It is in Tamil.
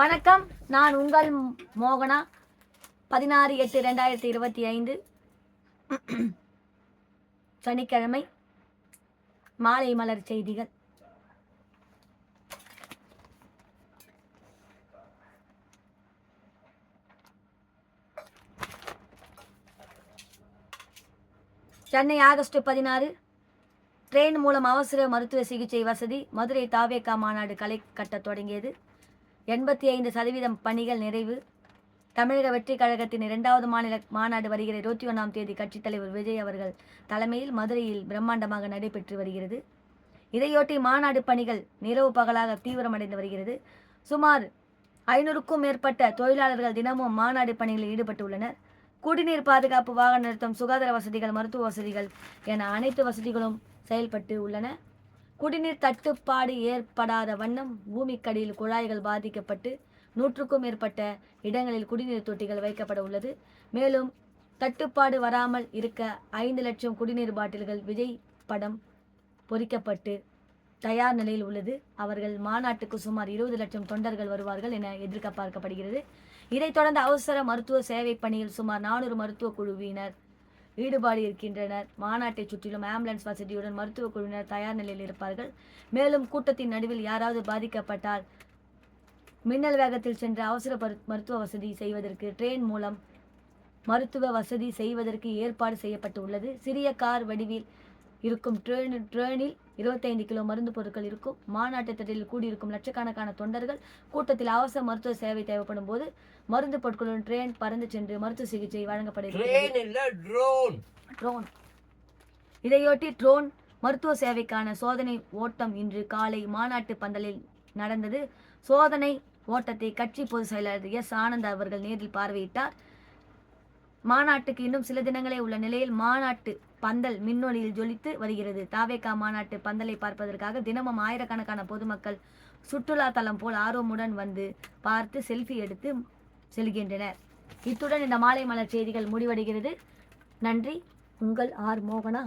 வணக்கம். நான் உங்கள் மோகனா. பதினாறு எட்டு ரெண்டாயிரத்தி இருபத்தி ஐந்து சனிக்கிழமை மாலை மலர் செய்திகள். சென்னை ஆகஸ்ட் பதினாறு. ட்ரெயின் மூலம் அவசர மருத்துவ சிகிச்சை வசதி. மதுரை தாவேக்கா மாநாடு களை கட்டத் தொடங்கியது. எண்பத்தி ஐந்து சதவீதம் பணிகள் நிறைவு. தமிழக வெற்றி கழகத்தின் இரண்டாவது மாநில மாநாடு வருகிற இருபத்தி ஒன்றாம் தேதி கட்சித் தலைவர் விஜய் அவர்கள் தலைமையில் மதுரையில் பிரம்மாண்டமாக நடைபெற்று வருகிறது. இதையொட்டி மாநாடு பணிகள் நிலவு பகலாக தீவிரமடைந்து வருகிறது. சுமார் ஐநூறுக்கும் மேற்பட்ட தொழிலாளர்கள் தினமும் மாநாடு பணிகளில் ஈடுபட்டுள்ளனர். குடிநீர் பாதுகாப்பு வாகன நிறுத்தம் சுகாதார வசதிகள் மருத்துவ வசதிகள் என அனைத்து வசதிகளும் செயல்பட்டு உள்ளன. குடிநீர் தட்டுப்பாடு ஏற்படாத வண்ணம் பூமிக்கடியில் குழாய்கள் பாதிக்கப்பட்டு நூற்றுக்கும் மேற்பட்ட இடங்களில் குடிநீர் தொட்டிகள் வைக்கப்பட உள்ளது. மேலும் தட்டுப்பாடு வராமல் இருக்க ஐந்து லட்சம் குடிநீர் பாட்டில்கள் விஜய் படம் பொறிக்கப்பட்டு தயார் நிலையில் உள்ளது. அவர்கள் மாநாட்டுக்கு சுமார் இருபது லட்சம் தொண்டர்கள் வருவார்கள் என எதிர்பார்க்கப்படுகிறது. இதைத் தொடர்ந்து அவசர மருத்துவ சேவை பணியில் சுமார் நானூறு மருத்துவ குழுவினர் ஈடுபாடு இருக்கின்றனர். மாநாட்டை சுற்றிலும் ஆம்புலன்ஸ் வசதியுடன் மருத்துவ குழுவினர் தயார் நிலையில் இருப்பார்கள். மேலும் கூட்டத்தின் நடுவில் யாராவது பாதிக்கப்பட்டால் மின்னல் வேகத்தில் சென்று அவசர மருத்துவ வசதி செய்வதற்கு ட்ரெயின் மூலம் மருத்துவ வசதி செய்வதற்கு ஏற்பாடு செய்யப்பட்டு உள்ளது சிறிய கார் வடிவில் இருக்கும். ட்ரெயின் ட்ரெயினில் இருபத்தைந்து கிலோ மருந்து பொருட்கள் இருக்கும். மாநாட்டு திடலில் கூடியிருக்கும் லட்சக்கணக்கான தொண்டர்கள் கூட்டத்தில் அவசர மருத்துவ சேவை தேவைப்படும் போது மருந்து பொருட்களுடன் ட்ரெயின் பறந்து சென்று மருத்துவ சிகிச்சை வழங்கப்படுகிறது. ட்ரோன் இதையொட்டி ட்ரோன் மருத்துவ சேவைக்கான சோதனை ஓட்டம் இன்று காலை மாநாட்டு பந்தலில் நடந்தது. சோதனை ஓட்டத்தை கட்சி பொதுச் செயலாளர் எஸ். ஆனந்த் அவர்கள் நேரில் பார்வையிட்டார். மாநாட்டுக்கு இன்னும் சில தினங்களே உள்ள நிலையில் மாநாட்டு பந்தல் மின்னொலியில் ஜொலித்து வருகிறது. தாவேகா மாநாட்டு பந்தலை பார்ப்பதற்காக தினமும் ஆயிரக்கணக்கான பொதுமக்கள் சுற்றுலா தலம் போல் ஆர்வமுடன் வந்து பார்த்து செல்ஃபி எடுத்து செல்கின்றனர். இத்துடன் இந்த மாலை மலர் செய்திகள் முடிவடைகிறது. நன்றி. உங்கள் ஆர் மோகனா